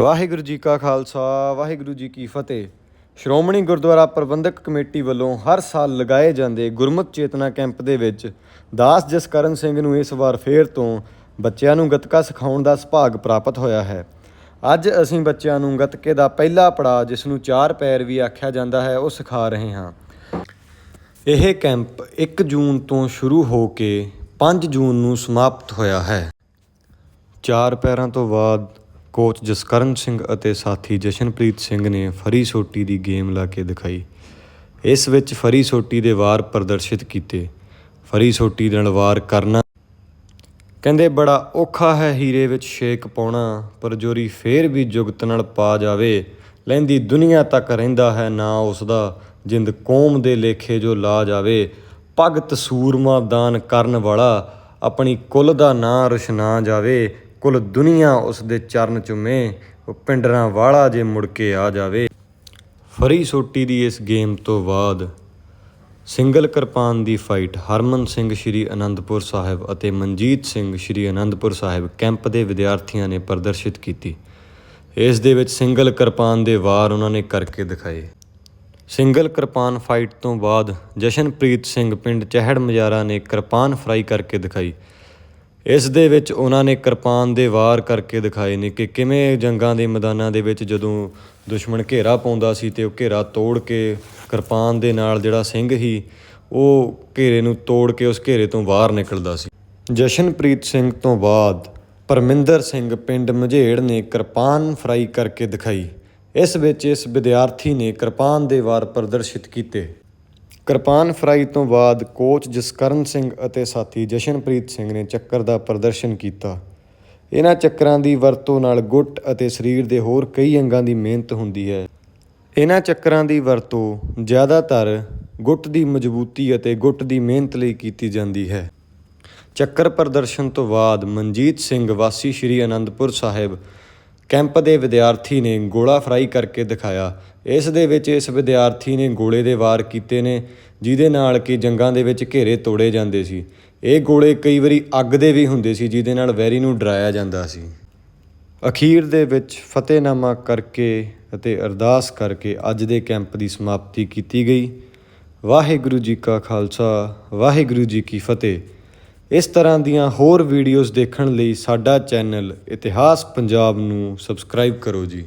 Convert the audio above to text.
ਵਾਹਿਗੁਰੂ ਜੀ ਕਾ ਖਾਲਸਾ, ਵਾਹਿਗੁਰੂ ਜੀ ਕੀ ਫਤਿਹ। ਸ਼੍ਰੋਮਣੀ ਗੁਰਦੁਆਰਾ ਪ੍ਰਬੰਧਕ ਕਮੇਟੀ ਵੱਲੋਂ ਹਰ ਸਾਲ ਲਗਾਏ ਜਾਂਦੇ ਗੁਰਮਤਿ ਚੇਤਨਾ ਕੈਂਪ ਦੇ ਵਿੱਚ ਦਾਸ ਜਸਕਰਨ ਸਿੰਘ ਨੂੰ ਇਸ ਵਾਰ ਫੇਰ ਤੋਂ ਬੱਚਿਆਂ ਨੂੰ ਗੱਤਕਾ ਸਿਖਾਉਣ ਦਾ ਸੁਭਾਗ ਪ੍ਰਾਪਤ ਹੋਇਆ ਹੈ। ਅੱਜ ਅਸੀਂ ਬੱਚਿਆਂ ਨੂੰ ਗੱਤਕੇ ਦਾ ਪਹਿਲਾ ਪੜਾਅ, ਜਿਸ ਨੂੰ ਚਾਰ ਪੈਰ ਵੀ ਆਖਿਆ ਜਾਂਦਾ ਹੈ, ਉਹ ਸਿਖਾ ਰਹੇ ਹਾਂ। ਇਹ ਕੈਂਪ 1 ਜੂਨ ਤੋਂ ਸ਼ੁਰੂ ਹੋ ਕੇ 5 ਜੂਨ ਨੂੰ ਸਮਾਪਤ ਹੋਇਆ ਹੈ। ਚਾਰ ਪੈਰਾਂ ਤੋਂ ਬਾਅਦ ਕੋਚ ਜਸਕਰਨ ਸਿੰਘ ਅਤੇ ਸਾਥੀ ਜਸ਼ਨਪ੍ਰੀਤ ਸਿੰਘ ਨੇ ਫਰੀ ਸੋਟੀ ਦੀ ਗੇਮ ਲਾ ਕੇ ਦਿਖਾਈ। ਇਸ ਵਿੱਚ ਫਰੀ ਸੋਟੀ ਦੇ ਵਾਰ ਪ੍ਰਦਰਸ਼ਿਤ ਕੀਤੇ। ਫਰੀ ਸੋਟੀ ਨਾਲ ਵਾਰ ਕਰਨਾ ਕਹਿੰਦੇ ਬੜਾ ਔਖਾ ਹੈ ਹੀਰੇ ਵਿੱਚ ਛੇਕ ਪਾਉਣਾ, ਪਰ ਜੋਰੀ ਫੇਰ ਵੀ ਜੁਗਤ ਨਾਲ ਪਾ ਜਾਵੇ, ਲੈਂਦੀ ਦੁਨੀਆ ਤੱਕ ਰਹਿੰਦਾ ਹੈ ਨਾ ਉਸ ਦਾ ਜਿੰਦ ਕੌਮ ਦੇ ਲੇਖੇ ਜੋ ਲਾ ਜਾਵੇ। ਭਗਤ ਸੂਰਮਾ ਦਾਨ ਕਰਨ ਵਾਲਾ ਆਪਣੀ ਕੁਲ ਦਾ ਨਾਂ ਰੁਸ਼ਨਾ ਜਾਵੇ। ਕੁਲ ਦੁਨੀਆ ਉਸ ਦੇ ਚਰਨ ਚੁੰਮੇ ਉਹ ਪਿੰਡਰਾਂ ਵਾਲਾ ਜੇ ਮੁੜ ਕੇ ਆ ਜਾਵੇ। ਫਰੀ ਸੋਟੀ ਦੀ ਇਸ ਗੇਮ ਤੋਂ ਬਾਅਦ ਸਿੰਗਲ ਕਿਰਪਾਨ ਦੀ ਫਾਈਟ ਹਰਮਨ ਸਿੰਘ ਸ਼੍ਰੀ ਅਨੰਦਪੁਰ ਸਾਹਿਬ ਅਤੇ ਮਨਜੀਤ ਸਿੰਘ ਸ਼੍ਰੀ ਅਨੰਦਪੁਰ ਸਾਹਿਬ ਕੈਂਪ ਦੇ ਵਿਦਿਆਰਥੀਆਂ ਨੇ ਪ੍ਰਦਰਸ਼ਿਤ ਕੀਤੀ। ਇਸ ਦੇ ਵਿੱਚ ਸਿੰਗਲ ਕਿਰਪਾਨ ਦੇ ਵਾਰ ਉਹਨਾਂ ਨੇ ਕਰਕੇ ਦਿਖਾਏ। ਸਿੰਗਲ ਕਿਰਪਾਨ ਫਾਈਟ ਤੋਂ ਬਾਅਦ ਜਸ਼ਨਪ੍ਰੀਤ ਸਿੰਘ ਪਿੰਡ ਚਹਿੜ ਮਜਾਰਾ ਨੇ ਕਿਰਪਾਨ ਫਰਾਈ ਕਰਕੇ ਦਿਖਾਈ। ਇਸ ਦੇ ਵਿੱਚ ਉਹਨਾਂ ਨੇ ਕਿਰਪਾਨ ਦੇ ਵਾਰ ਕਰਕੇ ਦਿਖਾਏ ਨੇ ਕਿ ਕਿਵੇਂ ਜੰਗਾਂ ਦੇ ਮੈਦਾਨਾਂ ਦੇ ਵਿੱਚ ਜਦੋਂ ਦੁਸ਼ਮਣ ਘੇਰਾ ਪਾਉਂਦਾ ਸੀ ਤੇ ਉਹ ਘੇਰਾ ਤੋੜ ਕੇ ਕਿਰਪਾਨ ਦੇ ਨਾਲ ਜਿਹੜਾ ਸਿੰਘ ਹੀ ਉਹ ਘੇਰੇ ਨੂੰ ਤੋੜ ਕੇ ਉਸ ਘੇਰੇ ਤੋਂ ਬਾਹਰ ਨਿਕਲਦਾ ਸੀ। ਜਸ਼ਨਪ੍ਰੀਤ ਸਿੰਘ ਤੋਂ ਬਾਅਦ ਪਰਮਿੰਦਰ ਸਿੰਘ ਪਿੰਡ ਮਝੇੜ ਨੇ ਕਿਰਪਾਨ ਫਰਾਈ ਕਰਕੇ ਦਿਖਾਈ। ਇਸ ਵਿੱਚ ਇਸ ਵਿਦਿਆਰਥੀ ਨੇ ਕਿਰਪਾਨ ਦੇ ਵਾਰ ਪ੍ਰਦਰਸ਼ਿਤ ਕੀਤੇ। ਕਿਰਪਾਨ ਫਰਾਈ ਤੋਂ ਬਾਅਦ ਕੋਚ ਜਸਕਰਨ ਸਿੰਘ ਅਤੇ ਸਾਥੀ ਜਸ਼ਨਪ੍ਰੀਤ ਸਿੰਘ ਨੇ ਚੱਕਰ ਦਾ ਪ੍ਰਦਰਸ਼ਨ ਕੀਤਾ। ਇਹਨਾਂ ਚੱਕਰਾਂ ਦੀ ਵਰਤੋਂ ਨਾਲ ਗੁੱਟ ਅਤੇ ਸਰੀਰ ਦੇ ਹੋਰ ਕਈ ਅੰਗਾਂ ਦੀ ਮਿਹਨਤ ਹੁੰਦੀ ਹੈ। ਇਹਨਾਂ ਚੱਕਰਾਂ ਦੀ ਵਰਤੋਂ ਜ਼ਿਆਦਾਤਰ ਗੁੱਟ ਦੀ ਮਜ਼ਬੂਤੀ ਅਤੇ ਗੁੱਟ ਦੀ ਮਿਹਨਤ ਲਈ ਕੀਤੀ ਜਾਂਦੀ ਹੈ। ਚੱਕਰ ਪ੍ਰਦਰਸ਼ਨ ਤੋਂ ਬਾਅਦ ਮਨਜੀਤ ਸਿੰਘ ਵਾਸੀ ਸ਼੍ਰੀ ਅਨੰਦਪੁਰ ਸਾਹਿਬ ਕੈਂਪ ਦੇ ਵਿਦਿਆਰਥੀ ਨੇ ਗੋਲਾ ਫਰਾਈ ਕਰਕੇ ਦਿਖਾਇਆ। ਇਸ ਦੇ ਵਿੱਚ ਇਸ ਵਿਦਿਆਰਥੀ ਨੇ ਗੋਲੇ ਦੇ ਵਾਰ ਕੀਤੇ ਨੇ, ਜਿਹਦੇ ਨਾਲ ਕਿ ਜੰਗਾਂ ਦੇ ਵਿੱਚ ਘੇਰੇ ਤੋੜੇ ਜਾਂਦੇ ਸੀ। ਇਹ ਗੋਲੇ ਕਈ ਵਾਰੀ ਅੱਗ ਦੇ ਵੀ ਹੁੰਦੇ ਸੀ, ਜਿਹਦੇ ਨਾਲ ਵੈਰੀ ਨੂੰ ਡਰਾਇਆ ਜਾਂਦਾ ਸੀ। ਅਖੀਰ ਦੇ ਵਿੱਚ ਫਤਿਹਨਾਮਾ ਕਰਕੇ ਅਤੇ ਅਰਦਾਸ ਕਰਕੇ ਅੱਜ ਦੇ ਕੈਂਪ ਦੀ ਸਮਾਪਤੀ ਕੀਤੀ ਗਈ। ਵਾਹਿਗੁਰੂ ਜੀ ਕਾ ਖਾਲਸਾ, ਵਾਹਿਗੁਰੂ ਜੀ ਕੀ ਫਤਿਹ। ਇਸ ਤਰ੍ਹਾਂ ਦੀਆਂ ਹੋਰ ਵੀਡੀਓਜ਼ ਦੇਖਣ ਲਈ ਸਾਡਾ ਚੈਨਲ ਇਤਿਹਾਸ ਪੰਜਾਬ ਨੂੰ ਸਬਸਕ੍ਰਾਈਬ ਕਰੋ ਜੀ।